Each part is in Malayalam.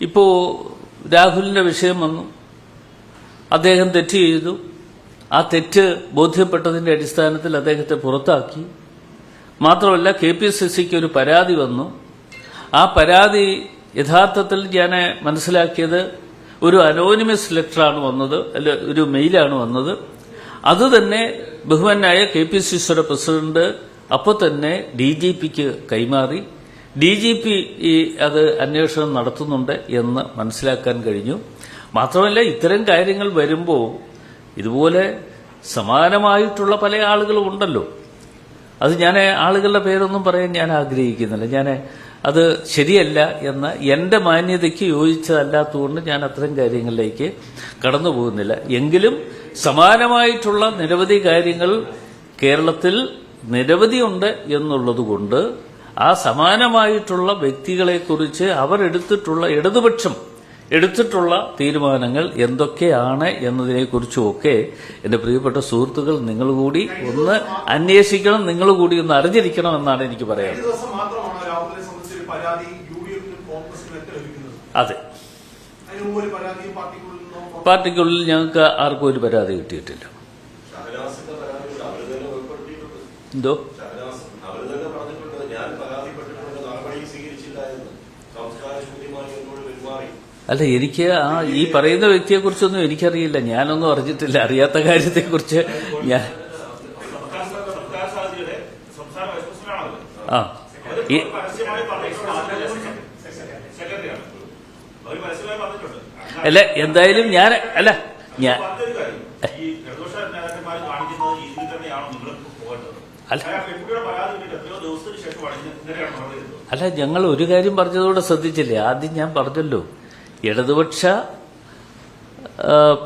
ഇപ്പോ രാഹുലിന്റെ വിഷയം വന്നു. അദ്ദേഹം തെറ്റ് ചെയ്തു. ആ തെറ്റ് ബോധ്യപ്പെട്ടതിന്റെ അടിസ്ഥാനത്തിൽ അദ്ദേഹത്തെ പുറത്താക്കി. മാത്രമല്ല കെ പി സി സിക്ക് ഒരു പരാതി വന്നു. ആ പരാതി യഥാർത്ഥത്തിൽ ഞാൻ മനസ്സിലാക്കിയത് ഒരു അനോണിമസ് ലെറ്ററാണ് വന്നത് അല്ല ഒരു മെയിലാണ് വന്നത്. അത് തന്നെ ബഹുമാനായ കെ പി സി സിയുടെ പ്രസിഡന്റ് അപ്പോൾ തന്നെ ഡി ജി പിക്ക് കൈമാറി. ഡി ജി പി ഈ അത് അന്വേഷണം നടത്തുന്നുണ്ട് എന്ന് മനസ്സിലാക്കാൻ കഴിഞ്ഞു. മാത്രമല്ല ഇത്തരം കാര്യങ്ങൾ വരുമ്പോൾ ഇതുപോലെ സമാനമായിട്ടുള്ള പല ആളുകളും ഉണ്ടല്ലോ. അത് ഞാൻ ആളുകളുടെ പേരൊന്നും പറയാൻ ഞാൻ ആഗ്രഹിക്കുന്നില്ല. ഞാൻ അത് ശരിയല്ല എന്ന് എന്റെ മാന്യതയ്ക്ക് യോജിച്ചതല്ലാത്തതുകൊണ്ട് ഞാൻ അത്തരം കാര്യങ്ങളിലേക്ക് കടന്നു പോകുന്നില്ല. എങ്കിലും സമാനമായിട്ടുള്ള നിരവധി കാര്യങ്ങൾ കേരളത്തിൽ നിരവധിയുണ്ട് എന്നുള്ളതുകൊണ്ട് ആ സമാനമായിട്ടുള്ള വ്യക്തികളെക്കുറിച്ച് അവർ എടുത്തിട്ടുള്ള ഇടതുപക്ഷം എടുത്തിട്ടുള്ള തീരുമാനങ്ങൾ എന്തൊക്കെയാണ് എന്നതിനെക്കുറിച്ചുമൊക്കെ എന്റെ പ്രിയപ്പെട്ട സുഹൃത്തുക്കൾ നിങ്ങൾ കൂടി ഒന്ന് അന്വേഷിക്കണം നിങ്ങൾ കൂടി ഒന്ന് അറിഞ്ഞിരിക്കണം എന്നാണ് എനിക്ക് പറയാം അതെ. പാർട്ടിക്കുള്ളിൽ ഞങ്ങൾക്ക് ആർക്കും ഒരു പരാതി കിട്ടിയിട്ടില്ല. എന്തോ ഷഹനാസ് അവർ തന്നെ പറഞ്ഞിട്ടുണ്ട് ഞാൻ പരാതിപ്പെട്ടിട്ടുണ്ട് നടപടി സ്വീകരിച്ചില്ല എന്ന് സംസ്കാര ശൂന്യമായി എന്നോട് പെരുമാറി. അല്ല എനിക്ക് ആ ഈ പറയുന്ന വ്യക്തിയെ കുറിച്ചൊന്നും എനിക്കറിയില്ല. ഞാനൊന്നും അറിഞ്ഞിട്ടില്ല. അറിയാത്ത കാര്യത്തെ കുറിച്ച് ഞാൻ ആ. അല്ല എന്തായാലും ഞാൻ അല്ല ഞാൻ നടന്നത് അല്ല ഞങ്ങൾ ഒരു കാര്യം പറഞ്ഞതോടെ ശ്രദ്ധിച്ചില്ലേ? ആദ്യം ഞാൻ പറഞ്ഞല്ലോ. ഇടതുപക്ഷ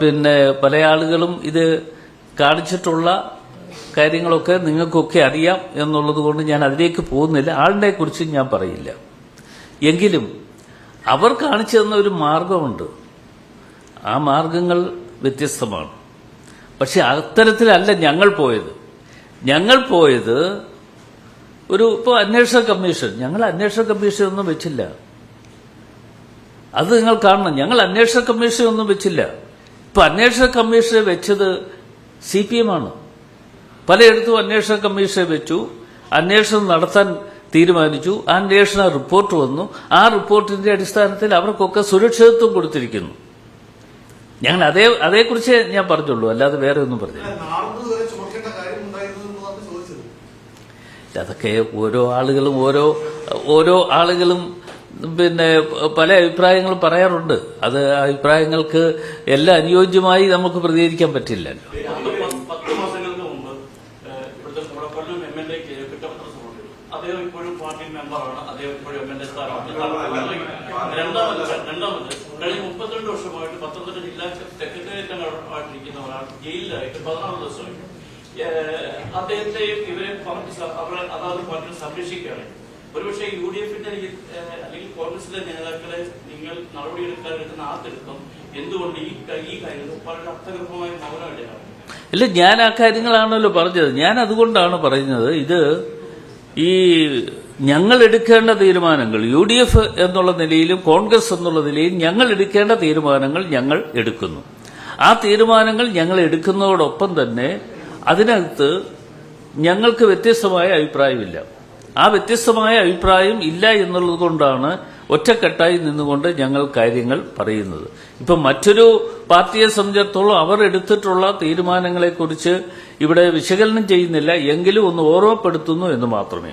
പിന്നെ പല ആളുകളും ഇത് കാണിച്ചിട്ടുള്ള കാര്യങ്ങളൊക്കെ നിങ്ങൾക്കൊക്കെ അറിയാം എന്നുള്ളത് കൊണ്ട് ഞാൻ അതിലേക്ക് പോകുന്നില്ല. ആളിനെ കുറിച്ച് ഞാൻ പറയില്ല. എങ്കിലും അവർ കാണിച്ചു തന്ന ഒരു മാർഗമുണ്ട്. ആ മാർഗങ്ങൾ വ്യത്യസ്തമാണ്. പക്ഷെ അത്തരത്തിലല്ല ഞങ്ങൾ പോയത്. ഞങ്ങൾ പോയത് ഒരു ഇപ്പോൾ അന്വേഷണ കമ്മീഷൻ ഞങ്ങൾ അന്വേഷണ കമ്മീഷൻ ഒന്നും വെച്ചില്ല. അത് നിങ്ങൾ കാണണം ഞങ്ങൾ അന്വേഷണ കമ്മീഷൻ ഒന്നും വെച്ചില്ല. ഇപ്പൊ അന്വേഷണ കമ്മീഷൻ വെച്ചത് സി പി എം ആണ് പലയിടത്തും അന്വേഷണ കമ്മീഷൻ വെച്ചു അന്വേഷണം നടത്താൻ തീരുമാനിച്ചു ആ അന്വേഷണ റിപ്പോർട്ട് വന്നു. ആ റിപ്പോർട്ടിന്റെ അടിസ്ഥാനത്തിൽ അവർക്കൊക്കെ സുരക്ഷിതത്വം കൊടുത്തിരിക്കുന്നു. ഞങ്ങൾ അതേ അതേക്കുറിച്ച് ഞാൻ പറഞ്ഞുള്ളൂ അല്ലാതെ വേറെ ഒന്നും പറഞ്ഞില്ല. അതൊക്കെ ഓരോ ആളുകളും ഓരോ ഓരോ ആളുകളും പിന്നെ പല അഭിപ്രായങ്ങളും പറയാറുണ്ട്. അത് അഭിപ്രായങ്ങൾക്ക് എല്ലാം അനുയോജ്യമായി നമുക്ക് പ്രതികരിക്കാൻ പറ്റില്ലല്ലോ. അദ്ദേഹം ഇപ്പോഴും പാർട്ടി മെമ്പറാണ്. അദ്ദേഹം ഇപ്പോഴും രണ്ടാമത് മുപ്പത്തിരണ്ട് വർഷമായിട്ട് പത്തനംതിട്ട ജില്ലാ സെക്രട്ടേറിയറ്റ് ഒരാൾ ജയിലിലായിട്ട് പതിനാറ് ദിവസമായി അദ്ദേഹത്തെ ഇവരെ പാർട്ടി അവരെ അതാത് പാർട്ടികൾ സംരക്ഷിക്കുകയാണ്. ഒരുപക്ഷെ യു ഡി എഫിന്റെ അല്ലെങ്കിൽ കോൺഗ്രസിന്റെ നേതാക്കളെ നിങ്ങൾ നടപടിയെടുക്കാൻ എടുക്കുന്ന ആ തിരുത്തം എന്തുകൊണ്ട് ഈ ഈ കാര്യത്തിൽ വളരെ അർത്ഥഗർഭമായ മൗനമായിട്ടാണ് ഇല്ല ഞാൻ ആ കാര്യങ്ങളാണല്ലോ പറഞ്ഞത്. ഞാൻ അതുകൊണ്ടാണ് പറയുന്നത്. ഇത് ഈ ഞങ്ങൾ എടുക്കേണ്ട തീരുമാനങ്ങൾ യു ഡി എഫ് എന്നുള്ള നിലയിലും കോൺഗ്രസ് എന്നുള്ള നിലയിലും ഞങ്ങൾ എടുക്കേണ്ട തീരുമാനങ്ങൾ ഞങ്ങൾ എടുക്കുന്നു. ആ തീരുമാനങ്ങൾ ഞങ്ങൾ എടുക്കുന്നതോടൊപ്പം തന്നെ അതിനകത്ത് ഞങ്ങൾക്ക് വ്യത്യസ്തമായ അഭിപ്രായമില്ല. ആ വ്യത്യസ്തമായ അഭിപ്രായം ഇല്ല എന്നുള്ളത് കൊണ്ടാണ് ഒറ്റക്കെട്ടായി നിന്നുകൊണ്ട് ഞങ്ങൾ കാര്യങ്ങൾ പറയുന്നത്. ഇപ്പം മറ്റൊരു പാർട്ടിയെ സംബന്ധിച്ചിടത്തോളം അവർ എടുത്തിട്ടുള്ള തീരുമാനങ്ങളെക്കുറിച്ച് ഇവിടെ വിശകലനം ചെയ്യുന്നില്ല. എങ്കിലും ഒന്ന് ഓർമ്മപ്പെടുത്തുന്നു എന്ന് മാത്രമേ